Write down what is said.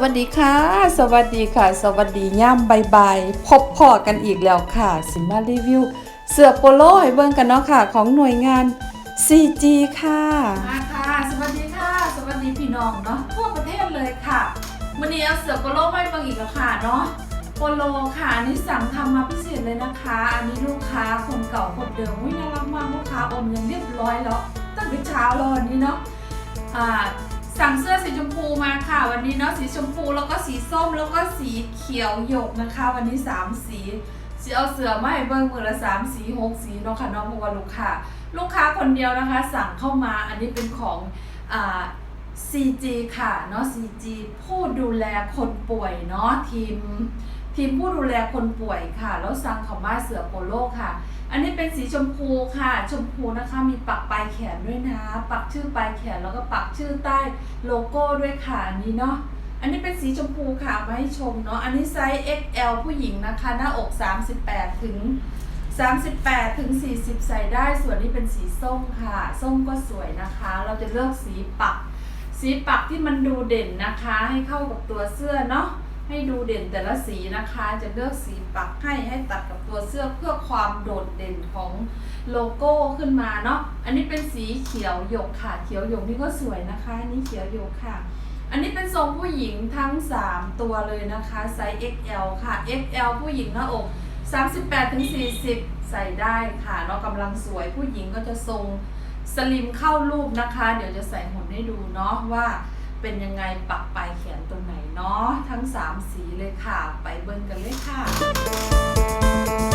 สวัสดีค่ะ สวัสดีค่ะ สวัสดีย่ามบายพบพอกันอีกแล้วค่ะ สิมารีวิว เสื้อโปโลให้เบิ่งกันเนาะค่ะ ของหน่วยงาน CG ค่ะ มาค่ะ สวัสดีค่ะ สวัสดีพี่น้องเนาะทั่วประเทศเลยค่ะวันนี้เอาเสือโปโลไม่บังอีกแล้วค่ะเนาะโปโลค่ะอันนี้สั่งทำมาพิเศษเลยนะคะ อันนี้ลูกค้าคนเก่าคนเดิมวิน่ารักมากลูกค้าโอนเงินเรียบร้อยแล้วตั้งแต่เช้าแล้ววันนี้เนาะอ่าสั่งเสื้อสีชมพู นี้เนาะสีชมพูแล้วก็สีส้มแล้วก็สีเขียวหยกนะคะ วันนี้สามสีสีเอาเสือไม้เบิ้งมือละสามสีหกสีเนาะค่ะน้องเพราะว่าลูกค้าลูกค้าคนเดียวนะคะ สั่งเข้ามาอันนี้เป็นของอ่า CG ค่ะเนาะ CG ผู้ดูแลคนป่วยเนาะทีม ทีมผู้ดูแลคนป่วยค่ะ แล้วสั่งขามาเสือโปโลค่ะ อันนี้เป็นสีชมพูค่ะ ชมพูนะคะมีปักปลายแขนด้วยนะ ปักชื่อปลายแขนแล้วก็ปักชื่อใต้โลโก้ด้วยค่ะอันนี้เนาะอันนี้เป็นสีชมพูค่ะมาให้ชมเนาะอันนี้ไซส์ XL ผู้หญิงนะคะ หน้าอก 38 ถึง 38 ถึง 40 ใส่ได้ ส่วนนี้เป็นสีส้มค่ะ ส้มก็สวยนะคะ เราจะเลือกสีปัก สีปักที่มันดูเด่นนะคะ ให้เข้ากับตัวเสื้อเนาะ ให้ดูเด่นแต่ละสีนะคะ จะเลือกสีปักให้ให้ตัดกับตัวเสื้อเพื่อความโดดเด่นของโลโก้ขึ้นมาเนาะ อันนี้เป็นสีเขียวหยกค่ะ เขียวหยกนี่ก็สวยนะคะอันนี้เขียวหยกค่ะ อันนี้เป็นทรงผู้หญิงทั้ง 3 ตัวเลยนะคะไซส์ XL ค่ะ XL ผู้หญิงหน้าอก38-40 ใส่ได้ค่ะเนาะกำลังสวยผู้หญิงก็จะทรงสลิมเข้ารูปนะคะ เดี๋ยวจะใส่หุ่นให้ดูเนาะว่าเป็นยังไงปักปลายแขนตรงไหน ทั้ง 3 สีเลยค่ะ ไปเบิ่งกันเลยค่ะ